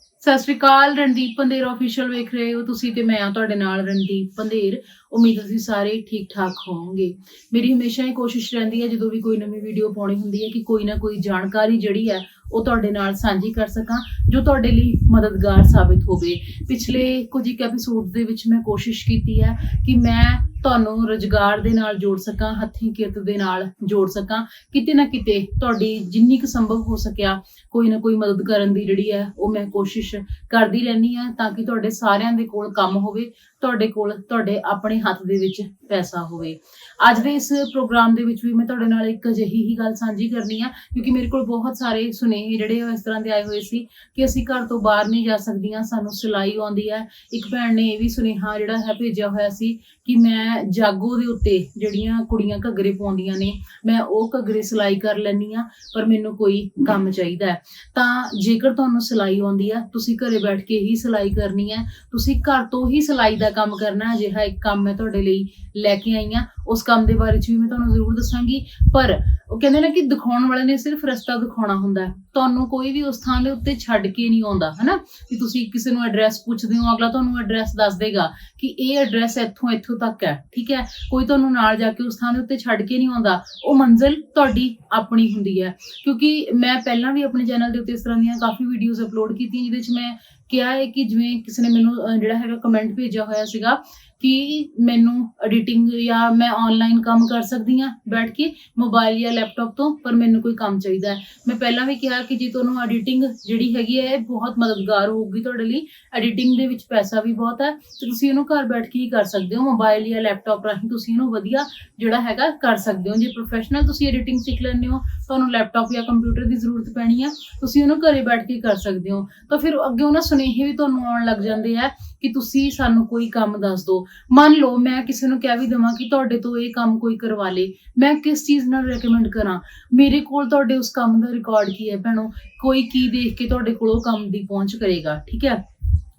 ਸਤਿ ਸ਼੍ਰੀ ਅਕਾਲ, ਰਣਦੀਪ ਪੰਦੇਰ ਅਫੀਸ਼ੀਅਲ ਵੇਖ ਰਹੇ ਹੋ ਤੁਸੀਂ ਤੇ ਮੈਂ ਆ ਤੁਹਾਡੇ ਨਾਲ ਰਣਦੀਪ ਪੰਦੇਰ ਉਮੀਦ ਹੈ ਤੁਸੀਂ ਸਾਰੇ ਠੀਕ ਠਾਕ ਹੋਵੋਗੇ। ਮੇਰੀ ਹਮੇਸ਼ਾ ਹੀ ਕੋਸ਼ਿਸ਼ ਰਹਿੰਦੀ ਹੈ, ਜਦੋਂ ਵੀ ਕੋਈ ਨਵੀਂ ਵੀਡੀਓ ਪਾਉਣੀ ਹੁੰਦੀ ਹੈ ਕਿ ਕੋਈ ਨਾ ਕੋਈ ਜਾਣਕਾਰੀ ਜਿਹੜੀ ਹੈ ਉਹ ਤੁਹਾਡੇ ਨਾਲ ਸਾਂਝੀ ਕਰ ਸਕਾਂ, ਜੋ ਤੁਹਾਡੇ ਲਈ ਮਦਦਗਾਰ ਸਾਬਿਤ ਹੋਵੇ। ਪਿਛਲੇ ਕੁਝ ਇੱਕ ਐਪੀਸੋਡ ਦੇ ਵਿੱਚ ਮੈਂ ਕੋਸ਼ਿਸ਼ ਕੀਤੀ ਹੈ ਕਿ ਮੈਂ ਤੁਹਾਨੂੰ ਰੁਜ਼ਗਾਰ ਦੇ ਨਾਲ ਜੋੜ ਸਕਾਂ, ਹੱਥੀਂ ਕਿਰਤ ਦੇ ਨਾਲ ਜੋੜ ਸਕਾਂ। ਕਿਤੇ ਨਾ ਕਿਤੇ ਤੁਹਾਡੀ ਜਿੰਨੀ ਕੁ ਸੰਭਵ ਹੋ ਸਕਿਆ, ਕੋਈ ਨਾ ਕੋਈ ਮਦਦ ਕਰਨ ਦੀ ਜਿਹੜੀ ਹੈ, ਉਹ ਮੈਂ ਕੋਸ਼ਿਸ਼ ਕਰਦੀ ਰਹਿੰਦੀ ਆ ਤਾਂ ਕਿ ਤੁਹਾਡੇ ਸਾਰਿਆਂ ਦੇ ਕੋਲ ਕੰਮ ਹੋਵੇ, ਤੁਹਾਡੇ ਕੋਲ ਤੁਹਾਡੇ ਆਪਣੇ ਹੱਥ ਦੇ ਵਿੱਚ ਪੈਸਾ ਹੋਵੇ। ਅੱਜ ਦੇ ਇਸ ਪ੍ਰੋਗਰਾਮ ਦੇ ਵਿੱਚ ਵੀ ਮੈਂ ਤੁਹਾਡੇ ਨਾਲ ਇੱਕ ਅਜਿਹੀ ਹੀ ਗੱਲ ਸਾਂਝੀ ਕਰਨੀ ਆ, ਕਿਉਂਕਿ ਮੇਰੇ ਕੋਲ ਬਹੁਤ ਸਾਰੇ ਸੁਨੇਹੇ ਜਿਹੜੇ ਉਹ ਇਸ ਤਰ੍ਹਾਂ ਦੇ ਆਏ ਹੋਏ ਸੀ ਕਿ ਅਸੀਂ ਘਰ ਤੋਂ ਬਾਹਰ ਨਹੀਂ ਜਾ ਸਕਦੀਆਂ, ਸਾਨੂੰ ਸਿਲਾਈ ਆਉਂਦੀ ਹੈ। ਇੱਕ ਭੈਣ ਨੇ ਇਹ ਵੀ ਸੁਨੇਹਾ ਜਿਹੜਾ ਹੈ ਭੇਜਿਆ ਹੋਇਆ ਸੀ ਕਿ ਮੈਂ ਜਾਗੋ ਦੇ ਉੱਤੇ ਜਿਹੜੀਆਂ ਕੁੜੀਆਂ ਘੱਗਰੇ ਪਾਉਂਦੀਆਂ ਨੇ, ਮੈਂ ਉਹ ਘੱਗਰੇ ਸਿਲਾਈ ਕਰ ਲੈਂਦੀ ਆ ਪਰ ਮੈਨੂੰ ਕੋਈ ਕੰਮ ਚਾਹੀਦਾ ਹੈ। ਤਾਂ ਜੇਕਰ ਤੁਹਾਨੂੰ ਸਿਲਾਈ ਆਉਂਦੀ ਆ, ਤੁਸੀਂ ਘਰੇ ਬੈਠ ਕੇ ਹੀ ਸਿਲਾਈ ਕਰਨੀ ਹੈ। ਤੁਸੀਂ ਘਰ ਤੋਂ ਹੀ ਸਿਲਾਈ ਦਾ ਕੰਮ ਕਰਨਾ ਅਜਿਹਾ ਇੱਕ ਕੰਮ ਮੈਂ ਤੁਹਾਡੇ ਲਈ ਲੈ ਕੇ ਆਈ ਆ ਉਸ ਕੰਮ ਦੇ ਬਾਰੇ ਚ ਵੀ ਮੈਂ ਤੁਹਾਨੂੰ ਜ਼ਰੂਰ ਦੱਸਾਂਗੀ। ਪਰ ਉਹ ਕਹਿੰਦੇ ਨੇ ਕਿ ਦਿਖਾਉਣ ਵਾਲੇ ਨੇ ਸਿਰਫ ਰਸਤਾ ਦਿਖਾਉਣਾ ਹੁੰਦਾ ਹੈ। ਤੁਹਾਨੂੰ ਕੋਈ ਵੀ ਉਸ ਥਾਂ ਦੇ ਉੱਤੇ ਛੱਡ ਕੇ ਨਹੀਂ ਆਉਂਦਾ, ਹਨਾ? ਕਿ ਤੁਸੀਂ ਕਿਸੇ ਨੂੰ ਐਡਰੈਸ ਪੁੱਛਦੇ ਹੋ, ਅਗਲਾ ਤੁਹਾਨੂੰ ਐਡਰੈਸ ਦੱਸ ਦੇਗਾ ਕਿ ਇਹ ਐਡਰੈਸ ਇੱਥੋਂ ਇੱਥੋਂ ਤੱਕ ਹੈ, ਠੀਕ ਹੈ? ਕੋਈ ਤੁਹਾਨੂੰ ਨਾਲ ਜਾ ਕੇ ਉਸ ਥਾਂ ਦੇ ਉੱਤੇ ਛੱਡ ਕੇ ਨਹੀਂ ਆਉਂਦਾ। ਉਹ ਮੰਜ਼ਿਲ ਤੁਹਾਡੀ ਆਪਣੀ ਹੁੰਦੀ ਹੈ। ਕਿਉਂਕਿ ਮੈਂ ਪਹਿਲਾਂ ਵੀ ਆਪਣੇ ਚੈਨਲ ਦੇ ਉੱਤੇ ਇਸ ਤਰ੍ਹਾਂ ਦੀਆਂ ਕਾਫੀ ਵੀਡੀਓਜ਼ ਅਪਲੋਡ ਕੀਤੀਆਂ, ਜਿਹਦੇ ਵਿੱਚ ਮੈਂ ਕਿਹਾ ਹੈ ਕਿ ਜਿਵੇਂ ਕਿਸੇ ਨੇ ਮੈਨੂੰ ਜਿਹੜਾ ਹੈਗਾ ਕਮੈਂਟ ਭੇਜਿਆ ਹੋਇਆ ਸੀਗਾ ਕਿ ਮੈਨੂੰ ਐਡੀਟਿੰਗ ਜਾਂ ਮੈਂ ਆਨਲਾਈਨ ਕੰਮ ਕਰ ਸਕਦੀ ਹਾਂ ਬੈਠ ਕੇ ਮੋਬਾਈਲ ਜਾਂ ਲੈਪਟਾਪ ਤੋਂ, ਪਰ ਮੈਨੂੰ ਕੋਈ ਕੰਮ ਚਾਹੀਦਾ ਹੈ। ਮੈਂ ਪਹਿਲਾਂ ਵੀ ਕਿਹਾ ਕਿ ਜੇ ਤੁਹਾਨੂੰ ਐਡੀਟਿੰਗ ਜਿਹੜੀ ਹੈਗੀ ਹੈ, ਇਹ ਬਹੁਤ ਮਦਦਗਾਰ ਹੋਊਗੀ ਤੁਹਾਡੇ ਲਈ। ਐਡੀਟਿੰਗ ਦੇ ਵਿੱਚ ਪੈਸਾ ਵੀ ਬਹੁਤ ਹੈ ਤੇ ਤੁਸੀਂ ਇਹਨੂੰ ਘਰ ਬੈਠ ਕੇ ਹੀ ਕਰ ਸਕਦੇ ਹੋ। ਮੋਬਾਈਲ ਜਾਂ ਲੈਪਟਾਪ ਰਾਹੀਂ ਤੁਸੀਂ ਇਹਨੂੰ ਵਧੀਆ ਜਿਹੜਾ ਹੈਗਾ ਕਰ ਸਕਦੇ ਹੋ। ਜੇ ਪ੍ਰੋਫੈਸ਼ਨਲ ਤੁਸੀਂ ਐਡੀਟਿੰਗ ਸਿੱਖ ਲੈਂਦੇ ਹੋ ਤੁਹਾਨੂੰ ਲੈਪਟਾਪ ਜਾਂ ਕੰਪਿਊਟਰ ਦੀ ਜ਼ਰੂਰਤ ਪੈਣੀ ਹੈ ਤੁਸੀਂ ਉਹਨੂੰ ਘਰੇ ਬੈਠ ਕੇ ਕਰ ਸਕਦੇ ਹੋ। ਤਾਂ ਫਿਰ ਅੱਗੇ ਉਹਨਾਂ ਸੁਨੇਹੇ ਵੀ ਤੁਹਾਨੂੰ ਆਉਣ ਲੱਗ ਜਾਂਦੇ ਆ ਕਿ ਤੁਸੀਂ ਸਾਨੂੰ ਕੋਈ ਕੰਮ ਦੱਸ ਦਿਓ। ਮੰਨ ਲਓ, ਮੈਂ ਕਿਸੇ ਨੂੰ ਕਹਿ ਵੀ ਦਵਾਂ ਕਿ ਤੁਹਾਡੇ ਤੋਂ ਇਹ ਕੰਮ ਕੋਈ ਕਰਵਾ ਲੇ। ਮੈਂ ਕਿਸ ਚੀਜ਼ ਨਾਲ ਰეკਮੈਂਡ ਕਰਾਂ? ਮੇਰੇ ਕੋਲ ਤੁਹਾਡੇ ਉਸ ਕੰਮ ਦਾ ਰਿਕਾਰਡ ਕੀ ਹੈ ਭੈਣੋ? ਕੋਈ ਕੀ ਦੇਖ ਕੇ ਤੁਹਾਡੇ ਕੋਲ ਉਹ ਕੰਮ ਦੀ ਪਹੁੰਚ ਕਰੇਗਾ, ਠੀਕ ਹੈ?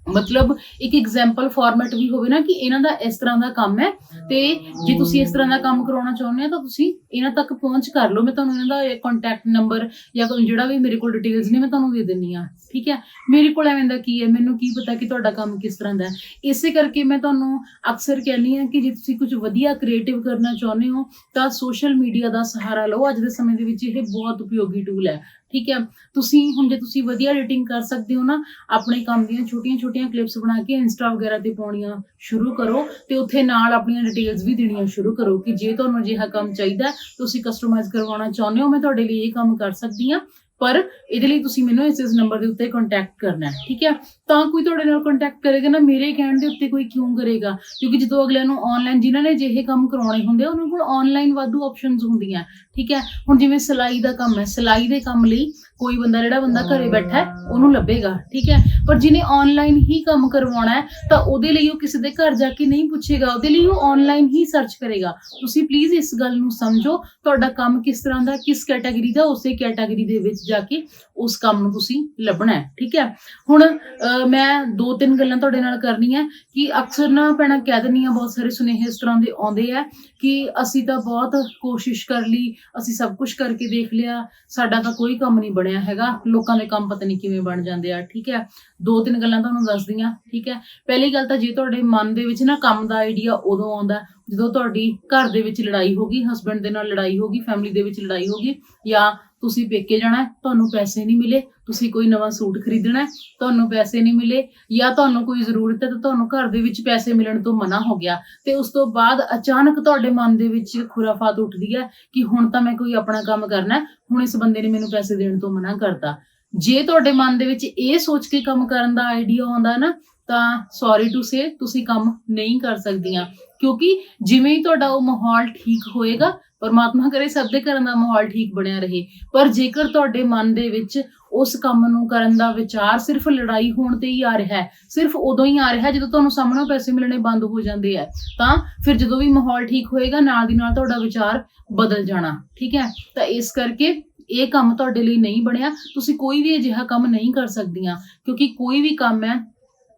ਮਤਲਬ ਇੱਕ ਐਗਜ਼ਾਮਪਲ ਫਾਰਮੈਟ ਵੀ ਹੋਵੇ ਨਾ ਕਿ ਇਹਨਾਂ ਦਾ ਇਸ ਤਰ੍ਹਾਂ ਦਾ ਕੰਮ ਹੈ ਤੇ ਜੇ ਤੁਸੀਂ ਇਸ ਤਰ੍ਹਾਂ ਦਾ ਕੰਮ ਕਰਾਉਣਾ ਚਾਹੁੰਦੇ ਹੋ ਤਾਂ ਤੁਸੀਂ ਇਹਨਾਂ ਤੱਕ ਪਹੁੰਚ ਕਰ ਲਓ। ਮੈਂ ਤੁਹਾਨੂੰ ਇਹਨਾਂ ਦਾ ਕੰਟੈਕਟ ਨੰਬਰ ਜਾਂ ਜਿਹੜਾ ਵੀ ਮੇਰੇ ਕੋਲ ਡਿਟੇਲਸ ਨੇ ਮੈਂ ਤੁਹਾਨੂੰ ਦੇ ਦਿੰਨੀ ਆ ਠੀਕ ਹੈ? ਮੇਰੇ ਕੋਲ ਐਵੇਂ ਦਾ ਕੀ ਹੈ? ਮੈਨੂੰ ਕੀ ਪਤਾ ਕਿ ਤੁਹਾਡਾ ਕੰਮ ਕਿਸ ਤਰ੍ਹਾਂ ਦਾ ਹੈ? ਇਸੇ ਕਰਕੇ ਮੈਂ ਤੁਹਾਨੂੰ ਅਕਸਰ ਕਹਿੰਦੀ ਹਾਂ ਕਿ ਜੇ ਤੁਸੀਂ ਕੁਝ ਵਧੀਆ ਕ੍ਰੀਏਟਿਵ ਕਰਨਾ ਚਾਹੁੰਦੇ ਹੋ ਤਾਂ ਸੋਸ਼ਲ ਮੀਡੀਆ ਦਾ ਸਹਾਰਾ ਲਓ। ਅੱਜ ਦੇ ਸਮੇਂ ਦੇ ਵਿੱਚ ਇਹ ਬਹੁਤ ਉਪਯੋਗੀ ਟੂਲ ਹੈ। ਠੀਕ ਹੈ? ਤੁਸੀਂ ਹੁਣ ਜੇ ਤੁਸੀਂ ਵਧੀਆ ਐਡੀਟਿੰਗ ਕਰ ਸਕਦੇ ਹੋ ਨਾ, ਆਪਣੇ ਕੰਮ ਦੀਆਂ ਛੋਟੀਆਂ-ਛੋਟੀਆਂ ਕਲਿੱਪਸ ਬਣਾ ਕੇ ਇੰਸਟਾ ਵਗੈਰਾ ਤੇ ਪਾਉਣੀਆਂ ਸ਼ੁਰੂ ਕਰੋ ਤੇ ਉੱਥੇ ਨਾਲ ਆਪਣੀਆਂ ਡਿਟੇਲਸ ਵੀ ਦੇਣੀਆਂ ਸ਼ੁਰੂ ਕਰੋ ਕਿ ਜੇ ਤੁਹਾਨੂੰ ਅਜਿਹਾ ਕੰਮ ਚਾਹੀਦਾ ਤੁਸੀਂ ਕਸਟਮਾਈਜ਼ ਕਰਵਾਉਣਾ ਚਾਹੁੰਦੇ ਹੋ, ਮੈਂ ਤੁਹਾਡੇ ਲਈ ਇਹ ਕੰਮ ਕਰ ਸਕਦੀ ਹਾਂ, ਪਰ ਇਹਦੇ ਲਈ ਤੁਸੀਂ ਮੈਨੂੰ ਇਸ ਇਸ ਨੰਬਰ ਦੇ ਉੱਤੇ ਕੰਟੈਕਟ ਕਰਨਾ ਹੈ, ਠੀਕ ਹੈ? ਤਾਂ ਕੋਈ ਤੁਹਾਡੇ ਨਾਲ ਕੰਟੈਕਟ ਕਰੇਗਾ ਨਾ, ਮੇਰੇ ਕਹਿਣ ਦੇ ਉੱਤੇ ਕੋਈ ਕਿਉਂ ਕਰੇਗਾ? ਕਿਉਂਕਿ ਜਦੋਂ ਅਗਲਿਆਂ ਨੂੰ ਆਨਲਾਈਨ ਜਿਨ੍ਹਾਂ ਨੇ ਜਿਹੇ ਕੰਮ ਕਰਾਉਣੇ ਹੁੰਦੇ ਆ, ਉਹਨਾਂ ਕੋਲ ਆਨਲਾਈਨ ਵਾਧੂ ਆਪਸ਼ਨਸ ਹੁੰਦੀਆਂ। ਠੀਕ ਹੈ? ਹੁਣ ਜਿਵੇਂ ਸਿਲਾਈ ਦਾ ਕੰਮ ਹੈ, ਸਿਲਾਈ ਦੇ ਕੰਮ ਲਈ ਕੋਈ ਬੰਦਾ, ਜਿਹੜਾ ਬੰਦਾ ਘਰੇ ਬੈਠਾ ਹੈ, ਉਹਨੂੰ ਲੱਭੇਗਾ, ਠੀਕ ਹੈ? ਪਰ ਜਿਹਨੇ ਆਨਲਾਈਨ ਹੀ ਕੰਮ ਕਰਵਾਉਣਾ ਹੈ, ਤਾਂ ਉਹਦੇ ਲਈ ਉਹ ਕਿਸੇ ਦੇ ਘਰ ਜਾ ਕੇ ਨਹੀਂ ਪੁੱਛੇਗਾ, ਉਹਦੇ ਲਈ ਉਹ ਆਨਲਾਈਨ ਹੀ ਸਰਚ ਕਰੇਗਾ। ਤੁਸੀਂ ਪਲੀਜ਼ ਇਸ ਗੱਲ ਨੂੰ ਸਮਝੋ, ਤੁਹਾਡਾ ਕੰਮ ਕਿਸ ਤਰ੍ਹਾਂ ਦਾ, ਕਿਸ ਕੈਟਾਗਰੀ ਦਾ, ਉਸੇ ਕੈਟਾਗਰੀ ਦੇ ਵਿੱਚ ਜਾ ਕੇ ਉਸ ਕੰਮ ਨੂੰ ਤੁਸੀਂ ਲੱਭਣਾ ਹੈ ਠੀਕ ਹੈ? ਹੁਣ ਅਹ, ਮੈਂ ਦੋ ਤਿੰਨ ਗੱਲਾਂ ਤੁਹਾਡੇ ਨਾਲ ਕਰਨੀਆਂ ਕਿ ਅਕਸਰ ਨਾ ਭੈਣਾਂ ਕਹਿ ਦਿੰਦੀਆਂ ਬਹੁਤ ਸਾਰੇ ਸੁਨੇਹੇ ਇਸ ਤਰ੍ਹਾਂ ਦੇ ਆਉਂਦੇ ਆ ਕਿ ਅਸੀਂ ਤਾਂ ਬਹੁਤ ਕੋਸ਼ਿਸ਼ ਕਰ ਲਈ ਅਸੀਂ ਸਭ ਕੁਝ ਕਰਕੇ ਦੇਖ ਲਿਆ ਸਾਡਾ ਤਾਂ ਕੋਈ ਕੰਮ ਨਹੀਂ ਬਣਿਆ ਹੈਗਾ ਲੋਕਾਂ ਦੇ ਕੰਮ ਪਤਾ ਨਹੀਂ ਕਿਵੇਂ ਬਣ ਜਾਂਦੇ ਆ ਠੀਕ ਹੈ? ਦੋ ਤਿੰਨ ਗੱਲਾਂ ਤੁਹਾਨੂੰ ਦੱਸਦੀ ਦੱਸਦੀਆਂ ਠੀਕ ਹੈ? ਪਹਿਲੀ ਗੱਲ ਤਾਂ ਜੇ ਤੁਹਾਡੇ ਮਨ ਦੇ ਵਿੱਚ ਨਾ ਕੰਮ ਦਾ ਆਈਡੀਆ ਉਦੋਂ ਆਉਂਦਾ ਜਦੋਂ ਤੁਹਾਡੀ ਘਰ ਦੇ ਵਿੱਚ ਲੜਾਈ ਹੋਗੀ ਹਸਬੰਡ ਦੇ ਨਾਲ ਲੜਾਈ ਹੋਗੀ ਫੈਮਿਲੀ ਦੇ ਵਿੱਚ ਲੜਾਈ ਹੋਗੀ ਜਾਂ ਤੁਸੀਂ ਪੇਕੇ ਜਾਣਾ, ਤੁਹਾਨੂੰ ਪੈਸੇ ਨਹੀਂ ਮਿਲੇ, ਤੁਸੀਂ ਕੋਈ ਨਵਾਂ ਸੂਟ ਖਰੀਦਣਾ, ਤੁਹਾਨੂੰ ਪੈਸੇ ਨਹੀਂ ਮਿਲੇ, ਜਾਂ ਤੁਹਾਨੂੰ ਕੋਈ ਜ਼ਰੂਰਤ ਹੈ ਤਾਂ ਤੁਹਾਨੂੰ ਘਰ ਦੇ ਵਿੱਚ ਪੈਸੇ ਮਿਲਣ ਤੋਂ ਮਨਾ ਹੋ ਗਿਆ। ਤੇ ਉਸ ਤੋਂ ਬਾਅਦ ਅਚਾਨਕ ਤੁਹਾਡੇ ਮਨ ਦੇ ਵਿੱਚ ਖੁਰਾਫਾਤ ਉੱਠਦੀ ਹੈ ਕਿ ਹੁਣ ਤਾਂ ਮੈਂ ਕੋਈ ਆਪਣਾ ਕੰਮ ਕਰਨਾ ਹੁਣ ਇਸ ਬੰਦੇ ਨੇ ਮੈਨੂੰ ਪੈਸੇ ਦੇਣ ਤੋਂ ਮਨਾ ਕਰਤਾ। ਜੇ ਤੁਹਾਡੇ ਮਨ ਦੇ ਵਿੱਚ ਇਹ ਸੋਚ ਕੇ ਕੰਮ ਕਰਨ ਦਾ ਆਈਡੀਆ ਆਉਂਦਾ ਨਾ, ਤਾਂ ਸੌਰੀ ਟੂ ਸੇ ਤੁਸੀਂ ਕੰਮ ਨਹੀਂ ਕਰ ਸਕਦੀਆਂ। ਕਿਉਂਕਿ ਜਿਵੇਂ ਹੀ ਤੁਹਾਡਾ ਉਹ ਮਾਹੌਲ ਠੀਕ ਹੋਏਗਾ, ਪਰਮਾਤਮਾ ਕਰੇ ਸਭ ਦੇ ਘਰਾਂ ਦਾ ਮਾਹੌਲ ਠੀਕ ਬਣਿਆ ਰਹੇ। ਪਰ ਜੇਕਰ ਤੁਹਾਡੇ ਮਨ ਦੇ ਵਿੱਚ ਉਸ ਕੰਮ ਨੂੰ ਕਰਨ ਦਾ ਵਿਚਾਰ ਸਿਰਫ ਲੜਾਈ ਹੋਣ ਤੇ ਹੀ ਆ ਰਿਹਾ ਹੈ, ਸਿਰਫ ਉਦੋਂ ਹੀ ਆ ਰਿਹਾ ਹੈ ਜਦੋਂ ਤੁਹਾਨੂੰ ਸਾਹਮਣੇ ਪੈਸੇ ਮਿਲਣੇ ਬੰਦ ਹੋ ਜਾਂਦੇ ਆ, ਤਾਂ ਫਿਰ ਜਦੋਂ ਵੀ ਮਾਹੌਲ ਠੀਕ ਹੋਏਗਾ, ਨਾਲ ਦੀ ਨਾਲ ਤੁਹਾਡਾ ਵਿਚਾਰ ਬਦਲ ਜਾਣਾ। ਠੀਕ ਹੈ? ਤਾਂ ਇਸ ਕਰਕੇ ਇਹ ਕੰਮ ਤੁਹਾਡੇ ਲਈ ਨਹੀਂ ਬਣਿਆ, ਤੁਸੀਂ ਕੋਈ ਵੀ ਅਜਿਹਾ ਕੰਮ ਨਹੀਂ ਕਰ ਸਕਦੀਆਂ, ਕਿਉਂਕਿ ਕੋਈ ਵੀ ਕੰਮ ਹੈ,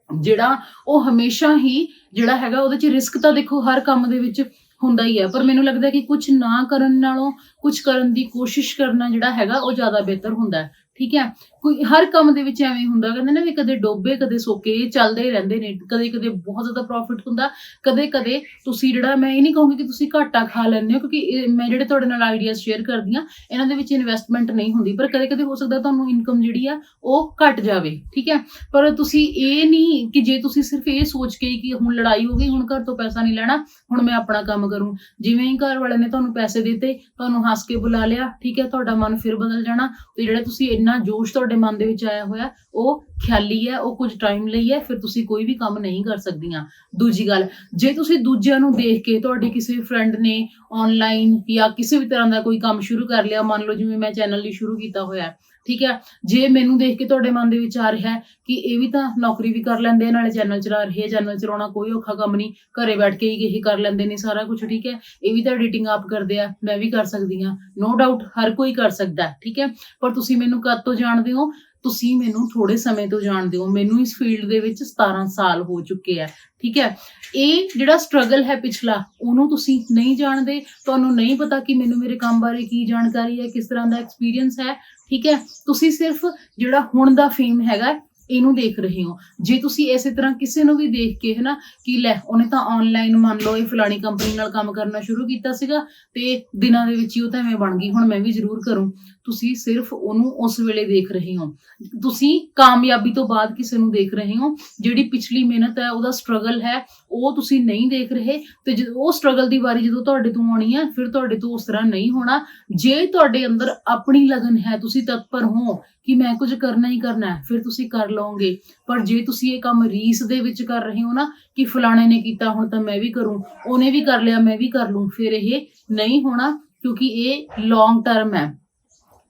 ਜਿਹੜਾ ਉਹ ਹਮੇਸ਼ਾ ਹੀ ਜਿਹੜਾ ਹੈਗਾ ਉਹਦੇ ਚ ਰਿਸਕ ਤਾਂ ਦੇਖੋ ਹਰ ਕੰਮ ਦੇ ਵਿੱਚ ਹੁੰਦਾ ਹੀ ਹੈ, ਪਰ ਮੈਨੂੰ ਲੱਗਦਾ ਕਿ ਕੁਝ ਨਾ ਕਰਨ ਨਾਲੋਂ ਕੁਝ ਕਰਨ ਦੀ ਕੋਸ਼ਿਸ਼ ਕਰਨਾ ਜਿਹੜਾ ਹੈਗਾ ਉਹ ਜ਼ਿਆਦਾ ਬਿਹਤਰ ਹੁੰਦਾ ਹੈ, ਠੀਕ ਹੈ? ਕੋਈ ਹਰ ਕੰਮ ਦੇ ਵਿੱਚ ਐਵੇਂ ਹੁੰਦਾ, ਕਹਿੰਦੇ ਨਾ ਵੀ ਕਦੇ ਡੋਬੇ, ਕਦੇ ਸੋਕੇ ਚੱਲਦੇ ਹੀ ਰਹਿੰਦੇ ਨੇ, ਕਦੇ ਕਦੇ ਬਹੁਤ ਜ਼ਿਆਦਾ ਪ੍ਰੋਫਿਟ ਹੁੰਦਾ, ਕਦੇ ਕਦੇ ਤੁਸੀਂ ਜਿਹੜਾ, ਮੈਂ ਇਹ ਨਹੀਂ ਕਹੂੰਗੀ ਕਿ ਤੁਸੀਂ ਘਾਟਾ ਖਾ ਲੈਂਦੇ ਹੋ, ਕਿਉਂਕਿ ਇਹ- ਮੈਂ ਜਿਹੜੇ ਤੁਹਾਡੇ ਨਾਲ ਆਈਡੀਆਜ਼ ਸ਼ੇਅਰ ਕਰਦੀ ਆ ਇਹਨਾਂ ਦੇ ਵਿੱਚ ਇਨਵੈਸਟਮੈਂਟ ਨਹੀਂ ਹੁੰਦੀ, ਪਰ ਕਦੇ ਕਦੇ ਹੋ ਸਕਦਾ ਤੁਹਾਨੂੰ ਇਨਕਮ ਜਿਹੜੀ ਆ, ਉਹ ਘਟ ਜਾਵੇ, ਠੀਕ ਹੈ? ਪਰ ਤੁਸੀਂ ਇਹ ਨਹੀਂ ਕਿ ਜੇ ਤੁਸੀਂ ਸਿਰਫ ਇਹ ਸੋਚ ਕੇ ਕਿ ਹੁਣ ਲੜਾਈ ਹੋ ਗਈ, ਹੁਣ ਘਰ ਤੋਂ ਪੈਸਾ ਨਹੀਂ ਲੈਣਾ, ਹੁਣ ਮੈਂ ਆਪਣਾ ਕੰਮ ਕਰੂੰ, ਜਿਵੇਂ ਹੀ ਘਰ ਵਾਲਿਆਂ ਨੇ ਤੁਹਾਨੂੰ ਪੈਸੇ ਦਿੱਤੇ, ਤੁਹਾਨੂੰ ਹੱਸ ਕੇ ਬੁਲਾ ਲਿਆ, ਠੀਕ ਹੈ? ਤੁਹਾਡਾ ਮਨ ਫਿਰ ਬਦਲ ਜਾਣਾ, ਤੇ ਜਿਹੜਾ ਤੁਸੀਂ ਇੰਨਾ ਜੋਸ਼ ਤੁਹਾਡੇ ਮਨ ਦੇ ਵਿੱਚ ਆਇਆ ਹੋਇਆ ਉਹ ਖਿਆਲੀ ਹੈ ਉਹ ਕੁਝ ਟਾਈਮ ਲਈ ਹੈ ਫਿਰ ਤੁਸੀਂ ਕੋਈ ਵੀ ਕੰਮ ਨਹੀਂ ਕਰ ਸਕਦੀਆਂ। ਦੂਜੀ ਗੱਲ ਜੇ ਤੁਸੀਂ ਦੂਜਿਆਂ ਨੂੰ ਦੇਖ ਕੇ ਤੁਹਾਡੇ ਕਿਸੇ ਫਰੈਂਡ ਨੇ ਆਨਲਾਈਨ ਜਾਂ ਕਿਸੇ ਵੀ ਤਰ੍ਹਾਂ ਦਾ ਕੋਈ ਕੰਮ ਸ਼ੁਰੂ ਕਰ ਲਿਆ ਮੰਨ ਲਓ ਜਿਵੇਂ ਮੈਂ ਚੈਨਲ ਲਈ ਸ਼ੁਰੂ ਕੀਤਾ ਹੋਇਆ ਹੈ, ਠੀਕ ਹੈ? ਜੇ ਮੈਨੂੰ ਦੇਖ ਕੇ ਤੁਹਾਡੇ ਮਨ ਦੇ ਵਿੱਚ ਆ ਰਿਹਾ ਕਿ ਇਹ ਵੀ ਤਾਂ ਨੌਕਰੀ ਵੀ ਕਰ ਲੈਂਦੇ ਆ, ਨਾਲੇ ਚੈਨਲ ਚਲਾ ਰਹੇ ਚੈਨਲ ਚਲਾਉਣਾ ਕੋਈ ਔਖਾ ਕੰਮ ਨਹੀਂ, ਘਰੇ ਬੈਠ ਕੇ ਹੀ ਇਹ ਕਰ ਲੈਂਦੇ ਨੇ ਸਾਰਾ ਕੁਝ ਠੀਕ ਹੈ? ਇਹ ਵੀ ਤਾਂ ਐਡੀਟਿੰਗ ਆਪ ਕਰਦੇ ਆ, ਮੈਂ ਵੀ ਕਰ ਸਕਦੀ ਹਾਂ। ਨੋ ਡਾਊਟ ਹਰ ਕੋਈ ਕਰ ਸਕਦਾ ਠੀਕ ਹੈ? ਪਰ ਤੁਸੀਂ ਮੈਨੂੰ ਕਦ ਤੋਂ ਜਾਣਦੇ ਹੋ? ਤੁਸੀਂ ਮੈਨੂੰ ਥੋੜੇ ਸਮੇਂ ਤੋਂ ਜਾਣਦੇ ਹੋ। ਮੈਨੂੰ ਇਸ ਫੀਲਡ ਦੇ ਵਿੱਚ 17 ਸਾਲ ਹੋ ਚੁੱਕੇ ਆ, ਠੀਕ ਹੈ? ਇਹ ਜਿਹੜਾ ਸਟਰਗਲ ਹੈ ਪਿਛਲਾ, ਉਹਨੂੰ ਤੁਸੀਂ ਨਹੀਂ ਜਾਣਦੇ? ਤੁਹਾਨੂੰ ਨਹੀਂ ਪਤਾ ਕਿ ਮੈਨੂੰ ਮੇਰੇ ਕੰਮ ਬਾਰੇ ਕੀ ਜਾਣਕਾਰੀ ਹੈ, ਕਿਸ ਤਰ੍ਹਾਂ ਦਾ ਐਕਸਪੀਰੀਅੰਸ ਹੈ? ਠੀਕ ਹੈ? ਤੁਸੀਂ ਸਿਰਫ ਜਿਹੜਾ ਹੁਣ ਦਾ ਫੇਮ ਹੈਗਾ, ਇਹਨੂੰ ਦੇਖ ਰਹੇ ਹੋ। ਜੇ ਤੁਸੀਂ ਇਸੇ ਤਰ੍ਹਾਂ ਕਿਸੇ ਨੂੰ ਵੀ ਦੇਖ ਕੇ ਹਨਾ ਕਿ ਲੈ, ਉਹਨੇ ਤਾਂ ਆਨਲਾਈਨ ਮੰਨ ਲਓ ਇਹ ਫਲਾਣੀ ਕੰਪਨੀ ਨਾਲ ਕੰਮ ਕਰਨਾ ਸ਼ੁਰੂ ਕੀਤਾ ਸੀਗਾ ਤੇ ਦਿਨਾਂ ਦੇ ਵਿੱਚ ਹੀ ਉਹ ਤਾਂ ਐਵੇਂ ਬਣ ਗਈ, ਹੁਣ ਮੈਂ ਵੀ ਜ਼ਰੂਰ ਕਰੂੰ। ਤੁਸੀਂ ਸਿਰਫ ਉਹਨੂੰ ਉਸ ਵੇਲੇ ਦੇਖ ਰਹੇ ਹੋ। ਤੁਸੀਂ ਕਾਮਯਾਬੀ ਤੋਂ ਬਾਅਦ ਕਿਸੇ ਨੂੰ ਦੇਖ ਰਹੇ ਹੋ। ਜਿਹੜੀ ਪਿਛਲੀ ਮਿਹਨਤ ਹੈ, ਉਹਦਾ ਸਟਰਗਲ ਹੈ ਉਹ ਤੁਸੀਂ ਨਹੀਂ ਦੇਖ ਰਹੇ ਤੇ ਜਦੋਂ ਉਹ ਸਟਰਗਲ ਦੀ ਵਾਰੀ ਜਦੋਂ ਤੁਹਾਡੇ ਤੋਂ ਆਉਣੀ ਹੈ ਫਿਰ ਤੁਹਾਡੇ ਤੋਂ ਉਸ ਤਰ੍ਹਾਂ ਨਹੀਂ ਹੋਣਾ। ਜੇ ਤੁਹਾਡੇ ਅੰਦਰ ਆਪਣੀ ਲਗਨ ਹੈ, ਤੁਸੀਂ ਤਤਪਰ ਹੋ ਕਿ ਮੈਂ ਕੁਝ ਕਰਨਾ ਹੀ ਕਰਨਾ ਹੈ, ਫਿਰ ਤੁਸੀਂ ਕਰ ਲਓਗੇ। ਪਰ ਜੇ ਤੁਸੀਂ ਇਹ ਕੰਮ ਰੀਸ ਦੇ ਵਿੱਚ ਕਰ ਰਹੇ ਹੋ ਨਾ ਕਿ ਫਲਾਣੇ ਨੇ ਕੀਤਾ, ਹੁਣ ਤਾਂ ਮੈਂ ਵੀ ਕਰੂੰ, ਉਹਨੇ ਵੀ ਕਰ ਲਿਆ, ਮੈਂ ਵੀ ਕਰ ਲੂੰ, ਫਿਰ ਇਹ ਨਹੀਂ ਹੋਣਾ ਕਿਉਂਕਿ ਇਹ ਲੌਂਗ ਟਰਮ ਹੈ।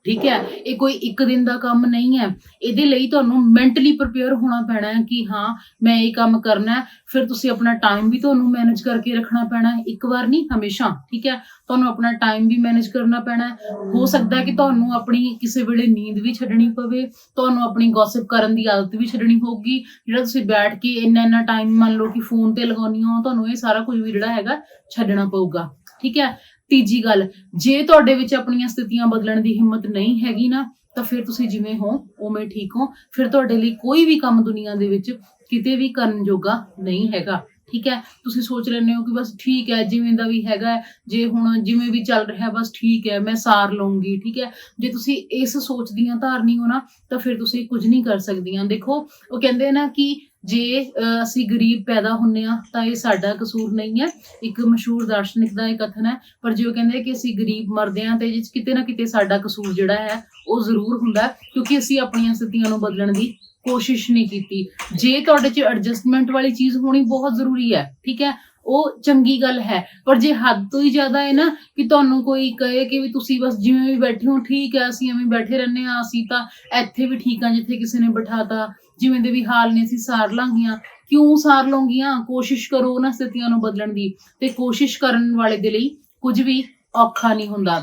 ਠੀਕ ਹੈ? ਇਹ ਕੋਈ ਇੱਕ ਦਿਨ ਦਾ ਕੰਮ ਨਹੀਂ ਹੈ। ਇਹਦੇ ਲਈ ਤੁਹਾਨੂੰ ਮੈਂਟਲੀ ਪ੍ਰਪੇਅਰ ਹੋਣਾ ਪੈਣਾ ਹੈ ਕਿ ਹਾਂ, ਮੈਂ ਇਹ ਕੰਮ ਕਰਨਾ ਹੈ। ਫਿਰ ਤੁਸੀਂ ਆਪਣਾ ਟਾਈਮ ਵੀ ਤੁਹਾਨੂੰ ਮੈਨੇਜ ਕਰਕੇ ਰੱਖਣਾ ਪੈਣਾ ਹੈ। ਇੱਕ ਵਾਰ ਨਹੀਂ, ਹਮੇਸ਼ਾ, ਠੀਕ ਹੈ? ਤੁਹਾਨੂੰ ਆਪਣਾ ਟਾਈਮ ਵੀ ਮੈਨੇਜ ਕਰਨਾ ਪੈਣਾ ਹੈ। ਹੋ ਸਕਦਾ ਹੈ ਕਿ ਤੁਹਾਨੂੰ ਆਪਣੀ ਕਿਸੇ ਵੇਲੇ ਨੀਂਦ ਵੀ ਛੱਡਣੀ ਪਵੇ। ਤੁਹਾਨੂੰ ਆਪਣੀ ਗੌਸਿਪ ਕਰਨ ਦੀ ਆਦਤ ਵੀ ਛੱਡਣੀ ਹੋਊਗੀ। ਜਿਹੜਾ ਤੁਸੀਂ ਬੈਠ ਕੇ ਇੰਨਾ ਇੰਨਾ ਟਾਈਮ ਮੰਨ ਲਓ ਕਿ ਫੋਨ ਤੇ ਲਗਾਉਣੀ ਹੋ, ਤੁਹਾਨੂੰ ਇਹ ਸਾਰਾ ਕੁਝ ਵੀ ਜਿਹੜਾ ਹੈਗਾ ਛੱਡਣਾ ਪਊਗਾ। ਠੀਕ ਹੈ? ਤੀਜੀ ਗੱਲ, ਜੇ ਤੁਹਾਡੇ ਵਿੱਚ ਆਪਣੀਆਂ ਸਥਿਤੀਆਂ ਬਦਲਣ ਦੀ ਹਿੰਮਤ ਨਹੀਂ ਹੈਗੀ ਨਾ, ਤਾਂ ਫਿਰ ਤੁਸੀਂ ਜਿਵੇਂ ਹੋ, ਉਵੇਂ ਠੀਕ ਹੋ। ਫਿਰ ਤੁਹਾਡੇ ਲਈ ਕੋਈ ਵੀ ਕੰਮ ਦੁਨੀਆ ਦੇ ਵਿੱਚ ਕਿਤੇ ਵੀ ਕਰਨ ਜੋਗਾ ਨਹੀਂ ਹੈਗਾ। ਠੀਕ ਹੈ? ਤੁਸੀਂ ਸੋਚ ਲੈਂਦੇ ਹੋ ਕਿ ਬਸ ਠੀਕ ਹੈ, ਜਿਵੇਂ ਦਾ ਵੀ ਹੈਗਾ ਜੇ ਹੁਣ ਜਿਵੇਂ ਵੀ ਚੱਲ ਰਿਹਾ, ਬਸ ਠੀਕ ਹੈ, ਮੈਂ ਸਾਰ ਲਵਾਂਗੀ ਠੀਕ ਹੈ? ਜੇ ਤੁਸੀਂ ਇਸ ਸੋਚ ਦੀਆਂ ਧਾਰਨੀ ਹੋ ਨਾ, ਤਾਂ ਫਿਰ ਤੁਸੀਂ ਕੁਝ ਨਹੀਂ ਕਰ ਸਕਦੀਆਂ। ਦੇਖੋ, ਉਹ ਕਹਿੰਦੇ ਨਾ ਕਿ ਜੇ ਅਸੀਂ ਗਰੀਬ ਪੈਦਾ ਹੁੰਨੇ ਆ, ਤਾਂ ਇਹ ਸਾਡਾ ਕਸੂਰ ਨਹੀਂ ਹੈ। ਇੱਕ ਮਸ਼ਹੂਰ ਦਾਰਸ਼ਨਿਕ ਦਾ ਇਹ ਕਥਨ ਹੈ, ਪਰ ਜੇ ਉਹ ਕਹਿੰਦੇ ਕਿ ਅਸੀਂ ਗਰੀਬ ਮਰਦੇ ਆ ਤੇ ਜਿਸ ਕਿਤੇ ਨਾ ਕਿਤੇ ਸਾਡਾ ਕਸੂਰ ਜਿਹੜਾ ਹੈ, ਉਹ ਜ਼ਰੂਰ ਹੁੰਦਾ ਕਿਉਂਕਿ ਅਸੀਂ ਆਪਣੀਆਂ ਸਥਿਤੀਆਂ ਨੂੰ ਬਦਲਣ ਦੀ ਕੋਸ਼ਿਸ਼ ਨਹੀਂ ਕੀਤੀ। ਜੇ ਤੁਹਾਡੇ 'ਚ ਐਡਜਸਟਮੈਂਟ ਵਾਲੀ ਚੀਜ਼ ਹੋਣੀ ਬਹੁਤ ਜ਼ਰੂਰੀ ਹੈ, ਠੀਕ ਹੈ? ਉਹ ਚੰਗੀ ਗੱਲ ਹੈ। ਪਰ ਜੇ ਹੱਦ ਤੋਂ ਹੀ ਜ਼ਿਆਦਾ ਹੈ ਨਾ ਕਿ ਤੁਹਾਨੂੰ ਕੋਈ ਕਹੇ ਕਿ ਵੀ ਤੁਸੀਂ ਬਸ ਜਿਵੇਂ ਵੀ ਬੈਠੇ ਹੋ, ਠੀਕ ਹੈ, ਅਸੀਂ ਐਵੇਂ ਬੈਠੇ ਰਹਿੰਦੇ ਆ ਅਸੀਂ ਤਾਂ ਇੱਥੇ ਵੀ ਠੀਕ ਆ ਜਿੱਥੇ ਕਿਸੇ ਨੇ ਬਿਠਾਤਾ, ਜਿਵੇਂ ਦੇ ਵੀ ਹਾਲ ਨੇ, ਅਸੀਂ ਸਾਰ ਲਾਂਗੀਆਂ। ਕਿਉਂ ਸਾਰ ਲਓਗੀਆਂ ਕੋਸ਼ਿਸ਼ ਕਰੋ ਉਹਨਾਂ ਸਥਿਤੀਆਂ ਨੂੰ ਬਦਲਣ ਦੀ ਤੇ ਕੋਸ਼ਿਸ਼ ਕਰਨ ਵਾਲੇ ਦੇ ਲਈ ਕੁਝ ਵੀ ਔਖਾ ਨਹੀਂ ਹੁੰਦਾ।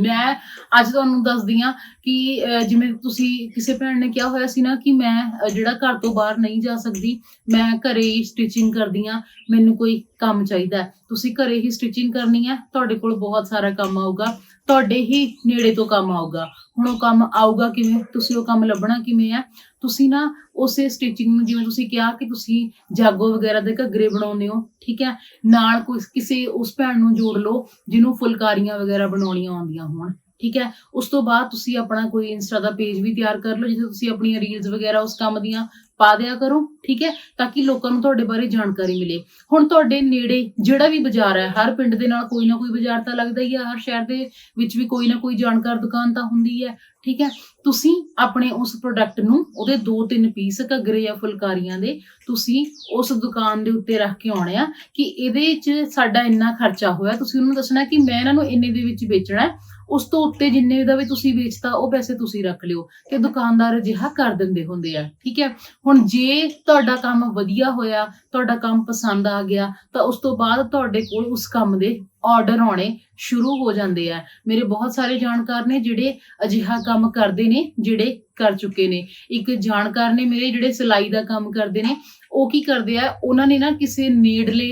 ਮੈਂ ਅੱਜ ਤੁਹਾਨੂੰ ਦੱਸਦੀ ਆ ਕਿ ਅਹ, ਜਿਵੇਂ ਤੁਸੀਂ ਕਿਸੇ ਭੈਣ ਨੇ ਕਿਹਾ ਹੋਇਆ ਸੀ ਨਾ ਕਿ ਮੈਂ ਜਿਹੜਾ ਘਰ ਤੋਂ ਬਾਹਰ ਨਹੀਂ ਜਾ ਸਕਦੀ ਮੈਂ ਘਰੇ ਹੀ ਸਟਿਚਿੰਗ ਕਰਦੀ ਆ ਮੈਨੂੰ ਕੋਈ ਕੰਮ ਚਾਹੀਦਾ ਤੁਸੀਂ ਘਰੇ ਹੀ ਸਟਿਚਿੰਗ ਕਰਨੀ ਹੈ ਤੁਹਾਡੇ ਕੋਲ ਬਹੁਤ ਸਾਰਾ ਕੰਮ ਆਊਗਾ ਤੁਹਾਡੇ ਹੀ ਨੇੜੇ ਤੋਂ ਕੰਮ ਆਊਗਾ। ਹੁਣ ਉਹ ਕੰਮ ਆਊਗਾ ਕਿਵੇਂ? ਤੁਸੀਂ ਉਹ ਕੰਮ ਲੱਭਣਾ ਕਿਵੇਂ ਹੈ? ਤੁਸੀਂ ਨਾ ਉਸੇ ਸਟਿਚਿੰਗ ਨੂੰ ਜਿਵੇਂ ਤੁਸੀਂ ਕਿਹਾ ਕਿ ਤੁਸੀਂ ਜਾਗੋ ਵਗੈਰਾ ਦੇ ਘੱਗਰੇ ਬਣਾਉਂਦੇ ਹੋ ਠੀਕ ਹੈ? ਨਾਲ ਕੋਈ ਕਿਸੇ ਉਸ ਭੈਣ ਨੂੰ ਜੋੜ ਲਓ ਜਿਹਨੂੰ ਫੁਲਕਾਰੀਆਂ ਵਗੈਰਾ ਬਣਾਉਣੀਆਂ ਆਉਂਦੀਆਂ ਹੋਣ। ਠੀਕ ਹੈ? ਉਸ ਤੋਂ ਬਾਅਦ ਤੁਸੀਂ ਆਪਣਾ ਕੋਈ ਇੰਸਟਾ ਦਾ ਪੇਜ ਵੀ ਤਿਆਰ ਕਰ ਲਓ, ਜਿੱਥੇ ਤੁਸੀਂ ਆਪਣੀਆਂ ਰੀਲਸ ਵਗੈਰਾ ਉਸ ਕੰਮ ਦੀਆਂ ਪਾ ਦਿਆ ਕਰੋ, ਠੀਕ ਹੈ? ਤਾਂ ਕਿ ਲੋਕਾਂ ਨੂੰ ਤੁਹਾਡੇ ਬਾਰੇ ਜਾਣਕਾਰੀ ਮਿਲੇ। ਹੁਣ ਤੁਹਾਡੇ ਨੇੜੇ ਜਿਹੜਾ ਵੀ ਬਾਜ਼ਾਰ ਹੈ, ਹਰ ਪਿੰਡ ਦੇ ਨਾਲ ਕੋਈ ਨਾ ਕੋਈ ਬਾਜ਼ਾਰ ਤਾਂ ਲੱਗਦਾ ਹੀ ਹੈ, ਹਰ ਸ਼ਹਿਰ ਦੇ ਵਿੱਚ ਵੀ ਕੋਈ ਨਾ ਕੋਈ ਜਾਣਕਾਰ ਦੁਕਾਨ ਤਾਂ ਹੁੰਦੀ ਹੈ, ਠੀਕ ਹੈ? ਤੁਸੀਂ ਆਪਣੇ ਉਸ ਪ੍ਰੋਡਕਟ ਨੂੰ ਉਹਦੇ ਦੋ ਤਿੰਨ ਪੀਸ ਘੱਗਰੇ ਜਾਂ ਫੁਲਕਾਰੀਆਂ ਦੇ ਤੁਸੀਂ ਉਸ ਦੁਕਾਨ ਦੇ ਉੱਤੇ ਰੱਖ ਕੇ ਆਉਣੇ ਆ ਕਿ ਇਹਦੇ 'ਚ ਸਾਡਾ ਇੰਨਾ ਖਰਚਾ ਹੋਇਆ। ਤੁਸੀਂ ਉਹਨੂੰ ਦੱਸਣਾ ਕਿ ਮੈਂ ਇਹਨਾਂ ਨੂੰ ਇੰਨੇ ਦੇ ਵਿੱਚ ਵੇਚਣਾ ਹੈ ਉਸ ਤੋਂ ਉੱਤੇ ਜਿੰਨੇ ਦਾ ਵੀ ਤੁਸੀਂ ਵੇਚਤਾ, ਉਹ ਪੈਸੇ ਤੁਸੀਂ ਰੱਖ ਲਿਓ ਤੇ ਦੁਕਾਨਦਾਰ ਅਜਿਹਾ ਕਰ ਦਿੰਦੇ ਹੁੰਦੇ ਆ, ਠੀਕ ਹੈ? ਹੁਣ ਜੇ ਤੁਹਾਡਾ ਕੰਮ ਵਧੀਆ ਹੋਇਆ, ਤੁਹਾਡਾ ਕੰਮ ਪਸੰਦ ਆ ਗਿਆ, ਤਾਂ ਉਸ ਤੋਂ ਬਾਅਦ ਤੁਹਾਡੇ ਕੋਲ ਉਸ ਕੰਮ ਦੇ ਆਰਡਰ ਆਉਣੇ ਸ਼ੁਰੂ ਹੋ ਜਾਂਦੇ ਆ। ਮੇਰੇ ਬਹੁਤ ਸਾਰੇ ਜਾਣਕਾਰ ਨੇ ਜਿਹੜੇ ਅਜਿਹਾ ਕੰਮ ਕਰਦੇ ਨੇ, ਜਿਹੜੇ ਕਰ ਚੁੱਕੇ ਨੇ। ਇੱਕ ਜਾਣਕਾਰ ਨੇ ਮੇਰੇ ਜਿਹੜੇ ਸਿਲਾਈ ਦਾ ਕੰਮ ਕਰਦੇ ਨੇ ਉਹ ਕੀ ਕਰਦੇ ਆ ਉਹਨਾਂ ਨੇ ਨਾ ਕਿਸੇ ਨੇੜਲੇ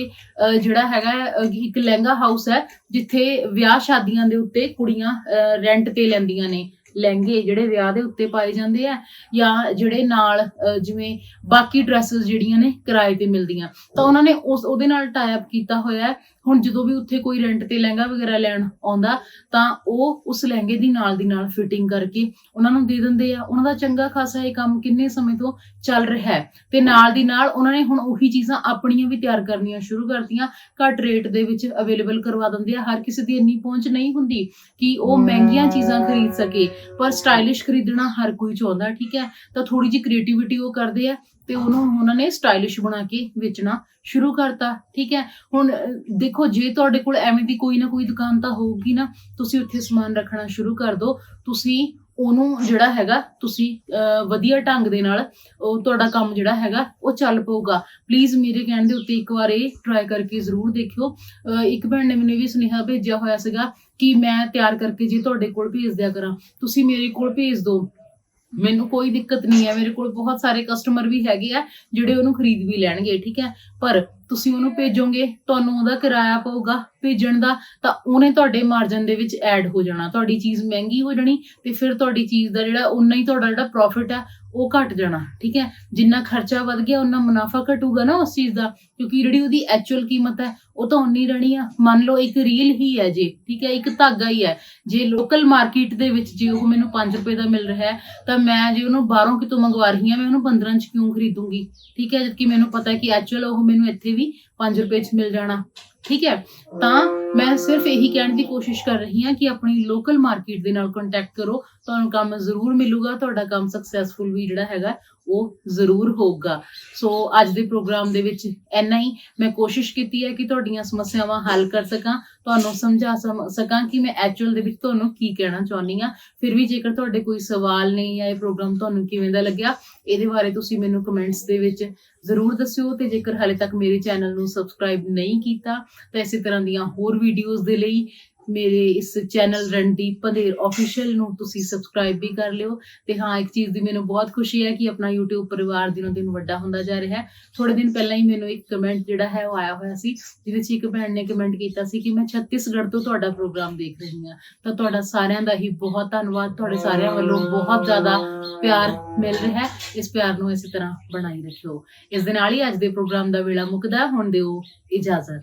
ਜਿਹੜਾ ਹੈਗਾ ਇੱਕ ਲਹਿੰਗਾ ਹਾਊਸ ਹੈ ਜਿੱਥੇ ਵਿਆਹ ਸ਼ਾਦੀਆਂ ਦੇ ਉੱਤੇ ਕੁੜੀਆਂ ਰੈਂਟ ਤੇ ਲੈਂਦੀਆਂ ਨੇ। ਲਹਿੰਗੇ ਜਿਹੜੇ ਵਿਆਹ ਦੇ ਉੱਤੇ ਪਾਏ ਜਾਂਦੇ ਆ ਜਾਂ ਜਿਹੜੇ ਨਾਲ ਅਹ, ਜਿਵੇਂ ਬਾਕੀ ਡਰੈਸਸ ਜਿਹੜੀਆਂ ਨੇ ਕਿਰਾਏ ਤੇ ਮਿਲਦੀਆਂ। ਤਾਂ ਉਹਨਾਂ ਨੇ ਉਸ ਉਹਦੇ ਨਾਲ ਟਾਈ ਅਪ ਕੀਤਾ ਹੋਇਆ ਹੁਣ ਜਦੋਂ ਵੀ ਉੱਥੇ ਕੋਈ ਰੈਂਟ ਤੇ ਲਹਿੰਗਾ ਵਗੈਰਾ ਲੈਣ ਆਉਂਦਾ ਤਾਂ ਉਹ ਉਸ ਲਹਿੰਗੇ ਦੀ ਨਾਲ ਦੀ ਨਾਲ ਫਿਟਿੰਗ ਕਰਕੇ ਉਹਨਾਂ ਨੂੰ ਦੇ ਦਿੰਦੇ ਆ। ਉਹਨਾਂ ਦਾ ਚੰਗਾ ਖਾਸਾ ਇਹ ਕੰਮ ਕਿੰਨੇ ਸਮੇਂ ਤੋਂ ਚੱਲ ਰਿਹਾ ਹੈ। ਤੇ ਨਾਲ ਦੀ ਨਾਲ ਉਹਨਾਂ ਨੇ ਹੁਣ ਉਹੀ ਚੀਜ਼ਾਂ ਆਪਣੀਆਂ ਵੀ ਤਿਆਰ ਕਰਨੀਆਂ ਸ਼ੁਰੂ ਕਰਤੀਆਂ। ਘੱਟ ਰੇਟ ਦੇ ਵਿੱਚ ਅਵੇਲੇਬਲ ਕਰਵਾ ਦਿੰਦੇ ਆ। ਹਰ ਕਿਸੇ ਦੀ ਇੰਨੀ ਪਹੁੰਚ ਨਹੀਂ ਹੁੰਦੀ ਕਿ ਉਹ ਮਹਿੰਗੀਆਂ ਚੀਜ਼ਾਂ ਖਰੀਦ ਸਕੇ। ਪਰ ਸਟਾਈਲਿਸ਼ ਖਰੀਦਣਾ ਹਰ ਕੋਈ ਚਾਹੁੰਦਾ ਠੀਕ ਹੈ? ਤਾਂ ਥੋੜੀ ਜਿਹੀ ਕ੍ਰੀਏਟੀਵਿਟੀ ਉਹ ਕਰਦੇ ਆ। ਤੇ ਉਹਨੂੰ ਉਹਨਾਂ ਨੇ ਸਟਾਈਲਿਸ਼ ਬਣਾ ਕੇ ਵੇਚਣਾ ਸ਼ੁਰੂ ਕਰਤਾ ਠੀਕ ਹੈ? ਹੁਣ ਅਹ, ਦੇਖੋ ਜੇ ਤੁਹਾਡੇ ਕੋਲ ਐਵੇਂ ਦੀ ਕੋਈ ਨਾ ਕੋਈ ਦੁਕਾਨ ਤਾਂ ਹੋਊਗੀ ਨਾ ਤੁਸੀਂ ਉੱਥੇ ਸਮਾਨ ਰੱਖਣਾ ਸ਼ੁਰੂ ਕਰ ਦਿਓ। ਤੁਸੀਂ ਉਹਨੂੰ ਜਿਹੜਾ ਹੈਗਾ ਤੁਸੀਂ ਅਹ, ਵਧੀਆ ਢੰਗ ਦੇ ਨਾਲ ਉਹ ਤੁਹਾਡਾ ਕੰਮ ਜਿਹੜਾ ਹੈਗਾ ਉਹ ਚੱਲ ਪਊਗਾ। ਪਲੀਜ਼ ਮੇਰੇ ਕਹਿਣ ਦੇ ਉੱਤੇ ਇੱਕ ਵਾਰ ਇਹ ਟਰਾਈ ਕਰਕੇ ਜ਼ਰੂਰ ਦੇਖਿਓ। ਅਹ, ਇੱਕ ਭੈਣ ਨੇ ਮੈਨੂੰ ਇਹ ਵੀ ਸੁਨੇਹਾ ਭੇਜਿਆ ਹੋਇਆ ਸੀਗਾ ਕਿ ਮੈਂ ਤਿਆਰ ਕਰਕੇ ਜੇ ਤੁਹਾਡੇ ਕੋਲ ਭੇਜ ਦਿਆ ਕਰਾਂ ਤੁਸੀਂ ਮੇਰੇ ਕੋਲ ਭੇਜ ਦਿਓ। ਮੈਨੂੰ ਕੋਈ ਦਿੱਕਤ ਨਹੀਂ ਹੈ। ਮੇਰੇ ਕੋਲ ਬਹੁਤ ਸਾਰੇ ਕਸਟਮਰ ਵੀ ਹੈਗੇ ਆ ਜਿਹੜੇ ਉਹਨੂੰ ਖਰੀਦ ਵੀ ਲੈਣਗੇ, ਠੀਕ ਹੈ? ਪਰ ਤੁਸੀਂ ਉਹਨੂੰ ਭੇਜੋਗੇ, ਤੁਹਾਨੂੰ ਉਹਦਾ ਕਿਰਾਇਆ ਪਊਗਾ ਭੇਜਣ ਦਾ, ਤਾਂ ਉਹਨੇ ਤੁਹਾਡੇ ਮਾਰਜਨ ਦੇ ਵਿੱਚ ਐਡ ਹੋ ਜਾਣਾ। ਤੁਹਾਡੀ ਚੀਜ਼ ਮਹਿੰਗੀ ਹੋ ਜਾਣੀ ਤੇ ਫਿਰ ਤੁਹਾਡੀ ਚੀਜ਼ ਦਾ ਜਿਹੜਾ ਉਨਾ ਹੀ ਤੁਹਾਡਾ ਜਿਹੜਾ ਪ੍ਰੋਫਿਟ ਹੈ ਉਹ ਘਟ ਜਾਣਾ, ਠੀਕ ਹੈ? ਜਿੰਨਾ ਖਰਚਾ ਵੱਧ ਗਿਆ ਉਨਾ ਮੁਨਾਫਾ ਘਟੂਗਾ ਨਾ ਉਸ ਚੀਜ਼ ਦਾ, ਕਿਉਂਕਿ ਜਿਹੜੀ ਉਹਦੀ ਐਕਚੁਅਲ ਕੀਮਤ ਹੈ, ਉਹ ਤਾਂ ਉਨੀ ਰਹਿਣੀ ਆ। ਮੰਨ ਲਓ ਇੱਕ ਰੀਲ ਹੀ ਹੈ ਜੇ, ਠੀਕ ਹੈ? ਇੱਕ ਧਾਗਾ ਹੀ ਹੈ। ਜੇ ਲੋਕਲ ਮਾਰਕੀਟ ਦੇ ਵਿੱਚ ਜੇ ਉਹ ਮੈਨੂੰ 5 ਰੁਪਏ ਦਾ ਮਿਲ ਰਿਹਾ ਹੈ, ਤਾਂ ਮੈਂ ਜੇ ਉਹਨੂੰ ਬਾਹਰੋਂ ਕਿਤੋਂ ਮੰਗਵਾ ਰਹੀ ਹਾਂ, ਮੈਂ ਉਹਨੂੰ 15 ਚ ਕਿਉਂ ਖਰੀਦੂੰਗੀ? ਠੀਕ ਹੈ? ਜਦਕਿ ਮੈਨੂੰ ਪਤਾ ਹੈ ਕਿ ਐਕਚੁਅਲ ਉਹ ਮੈਨੂੰ ਇੱਥੇ ਵੀ 5 ਰੁਪਏ ਚ ਮਿਲ ਜਾਣਾ। ਠੀਕ ਹੈ? ਤਾਂ ਮੈਂ ਸਿਰਫ ਇਹੀ ਕਹਿਣ ਦੀ ਕੋਸ਼ਿਸ਼ ਕਰ ਰਹੀ ਹਾਂ ਕਿ ਆਪਣੀ ਲੋਕਲ ਮਾਰਕੀਟ ਦੇ ਨਾਲ ਕੰਟੈਕਟ ਕਰੋ। ਤੁਹਾਨੂੰ ਕੰਮ ਜ਼ਰੂਰ ਮਿਲੂਗਾ, ਤੁਹਾਡਾ ਕੰਮ ਸਕਸੈਸਫੁਲ ਵੀ ਜਿਹੜਾ ਹੈਗਾ ਉਹ ਜ਼ਰੂਰ ਹੋਊਗਾ। ਸੋ ਅੱਜ ਦੇ ਪ੍ਰੋਗਰਾਮ ਦੇ ਵਿੱਚ ਇੰਨਾ ਹੀ। ਮੈਂ ਕੋਸ਼ਿਸ਼ ਕੀਤੀ ਹੈ ਕਿ ਤੁਹਾਡੀਆਂ ਸਮੱਸਿਆਵਾਂ ਹੱਲ ਕਰ ਸਕਾਂ। ਤੁਹਾਨੂੰ ਸਮਝਾ ਸਕਾਂ ਕਿ ਮੈਂ ਐਕਚੁਅਲ ਦੇ ਵਿੱਚ ਤੁਹਾਨੂੰ ਕੀ ਕਹਿਣਾ ਚਾਹੁੰਦੀ ਹਾਂ। ਫਿਰ ਵੀ ਜੇਕਰ ਤੁਹਾਡੇ ਕੋਈ ਸਵਾਲ ਨਹੀਂ ਜਾਂ ਇਹ ਪ੍ਰੋਗਰਾਮ ਤੁਹਾਨੂੰ ਕਿਵੇਂ ਦਾ ਲੱਗਿਆ, ਇਹਦੇ ਬਾਰੇ ਤੁਸੀਂ ਮੈਨੂੰ ਕਮੈਂਟਸ ਦੇ ਵਿੱਚ ਜ਼ਰੂਰ ਦੱਸਿਓ। ਤੇ ਜੇਕਰ ਹਾਲੇ ਤੱਕ ਮੇਰੇ ਚੈਨਲ ਨੂੰ ਸਬਸਕ੍ਰਾਈਬ ਨਹੀਂ ਕੀਤਾ, ਤਾਂ ਇਸੇ ਤਰ੍ਹਾਂ ਦੀਆਂ ਹੋਰ ਵੀਡੀਓਜ਼ ਦੇ ਲਈ ਮੇਰੇ ਇਸ ਚੈਨਲ ਰਣਦੀਪ ਪੰਧੇਰ ਆਫੀਸ਼ੀਅਲ ਨੂੰ ਤੁਸੀਂ ਸਬਸਕ੍ਰਾਈਬ ਵੀ ਕਰ ਲਿਓ। ਤੇ ਹਾਂ, ਇੱਕ ਚੀਜ਼ ਦੀ ਮੈਨੂੰ ਬਹੁਤ ਖੁਸ਼ੀ ਹੈ ਕਿ ਆਪਣਾ YouTube ਪਰਿਵਾਰ ਦਿਨੋਂ ਦਿਨ ਵੱਡਾ ਹੁੰਦਾ ਜਾ ਰਿਹਾ ਹੈ। ਥੋੜੇ ਦਿਨ ਪਹਿਲਾਂ ਹੀ ਮੈਨੂੰ ਇੱਕ ਕਮੈਂਟ ਜਿਹੜਾ ਹੈ ਉਹ ਆਇਆ ਹੋਇਆ ਸੀ, ਜਿਹਦੇ 'ਚ ਇੱਕ ਭੈਣ ਨੇ ਕਮੈਂਟ ਕੀਤਾ ਸੀ ਕਿ ਮੈਂ ਛੱਤੀਸਗੜ੍ਹ ਤੋਂ ਤੁਹਾਡਾ ਪ੍ਰੋਗਰਾਮ ਦੇਖ ਰਹੀ ਹਾਂ। ਤਾਂ ਤੁਹਾਡਾ ਸਾਰਿਆਂ ਦਾ ਹੀ ਬਹੁਤ ਧੰਨਵਾਦ, ਤੁਹਾਡੇ ਸਾਰਿਆਂ ਵੱਲੋਂ ਬਹੁਤ ਜ਼ਿਆਦਾ ਪਿਆਰ ਮਿਲ ਰਿਹਾ ਹੈ। ਇਸ ਪਿਆਰ ਨੂੰ ਇਸੇ ਤਰ੍ਹਾਂ ਬਣਾਈ ਰੱਖਿਓ। ਇਸ ਦੇ ਨਾਲ ਹੀ ਅੱਜ ਦੇ ਪ੍ਰੋਗਰਾਮ ਦਾ ਵੇਲਾ ਮੁੱਕਦਾ, ਹੁਣ ਦਿਓ ਇਜਾਜ਼ਤ।